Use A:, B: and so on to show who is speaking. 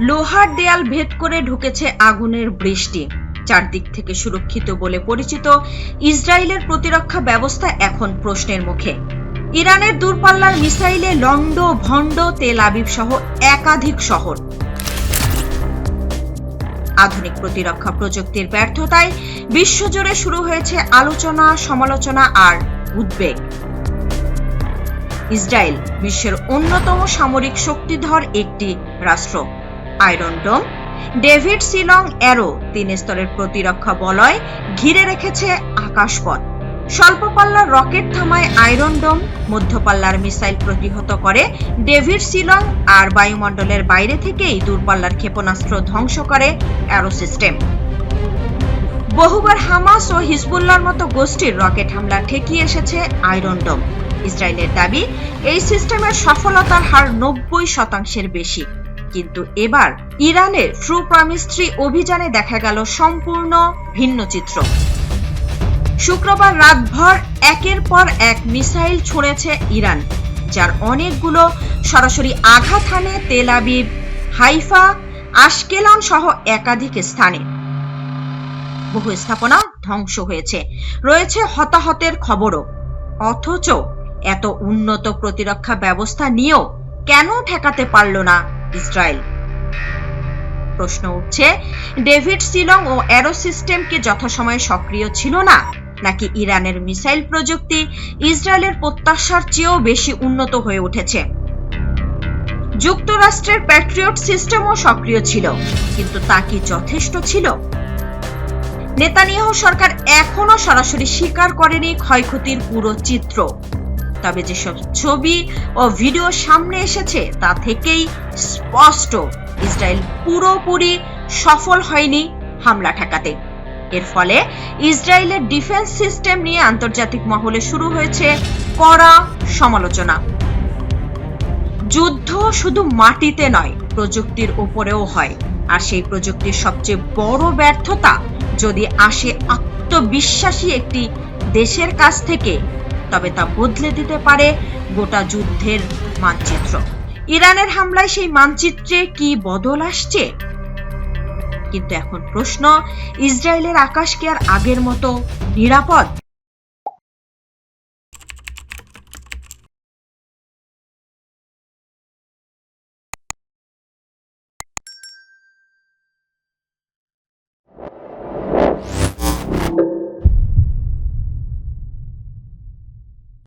A: লোহার দেয়াল ভেদ করে ঢুকেছে আগুনের বৃষ্টি। চারদিক থেকে সুরক্ষিত বলে পরিচিত ইসরায়েলের প্রতিরক্ষা ব্যবস্থা এখন প্রশ্নের মুখে। ইরানের দূরপাল্লার মিসাইলে লন্ড ভণ্ড তেল আবিব সহ একাধিক শহর। আধুনিক প্রতিরক্ষা প্রযুক্তির ব্যর্থতায় বিশ্বজুড়ে শুরু হয়েছে আলোচনা, সমালোচনা আর উদ্বেগ। ইসরায়েল বিশ্বের অন্যতম সামরিক শক্তিধর একটি রাষ্ট্র। Iron Dome, David Sling Arrow তিন স্তরের প্রতিরক্ষা বলয় ঘিরে রেখেছে আকাশপথ। স্বল্প পাল্লার রকেট থামায় আয়রন ডোম, মধ্যপাল্লার মিসাইল প্রতিহত করে ডেভিড সিলং আর বায়ুমণ্ডলের বাইরে থেকেই দূরপাল্লার ক্ষেপণাস্ত্র ধ্বংস করে অ্যারো সিস্টেম। বহুবার হামাস ও হিজবুল্লার মতো গোষ্ঠীর রকেট হামলা ঠেকিয়ে এসেছে আয়রন ডোম। ইসরায়েলের দাবি, এই সিস্টেমের সফলতার হার নব্বই শতাংশের বেশি। কিন্তু এবার ইরানের ট্রু প্রমিস অভিযানে দেখা গেল সম্পূর্ণ ভিন্ন চিত্র। শুক্রবার রাতভর একের পর এক মিসাইল ছুঁড়েছে ইরান, যার অনেকগুলো সরাসরি আঘাত হানে তেল আবিব, হাইফা, আশকেলন সহ একাধিক স্থানে। বহু স্থাপনা ধ্বংস হয়েছে। রয়েছে হতাহতের খবরও। অথচ এত উন্নত প্রতিরক্ষা ব্যবস্থা নিয়েও কেন ঠেকাতে পারল না ইসরায়েল। প্রশ্ন উঠছে, ডেভিড সিলং ও অ্যারো সিস্টেম কি যথাসময়ে সক্রিয় ছিল না? নাকি ইরানের মিসাইল প্রযুক্তি ইসরায়েলের প্রত্যাশার চেয়েও বেশি উন্নত হয়ে উঠেছে? যুক্তরাষ্ট্রের প্যাট্রিয়ট সিস্টেমও সক্রিয় ছিল, কিন্তু তা কি যথেষ্ট ছিল? নেতানিয়াহু সরকার এখনও সরাসরি স্বীকার করেনি ক্ষয়ক্ষতির পুরো চিত্র। তবে যেসব ছবি ও ভিডিও সামনে এসেছে, তা থেকেই স্পষ্ট ইসরায়েল পুরোপুরি সফল হয়নি হামলা ঠেকাতে। এর ফলে ইসরায়েলের ডিফেন্স সিস্টেম নিয়ে আন্তর্জাতিক মহলে শুরু হয়েছে কড়া সমালোচনা। যুদ্ধ শুধু মাটিতে নয়, প্রযুক্তির উপরেও হয়। আর সেই প্রযুক্তির সবচেয়ে বড় ব্যর্থতা, যদি আসে আত্মবিশ্বাসী একটি দেশের কাছ থেকে তবে তা বদলে দিতে পারে গোটা যুদ্ধের মানচিত্র। ইরানের হামলায় সেই মানচিত্রে কি বদল আসছে? কিন্তু এখন প্রশ্ন, ইসরায়েলের আকাশ কি আর আগের মতো নিরাপদ?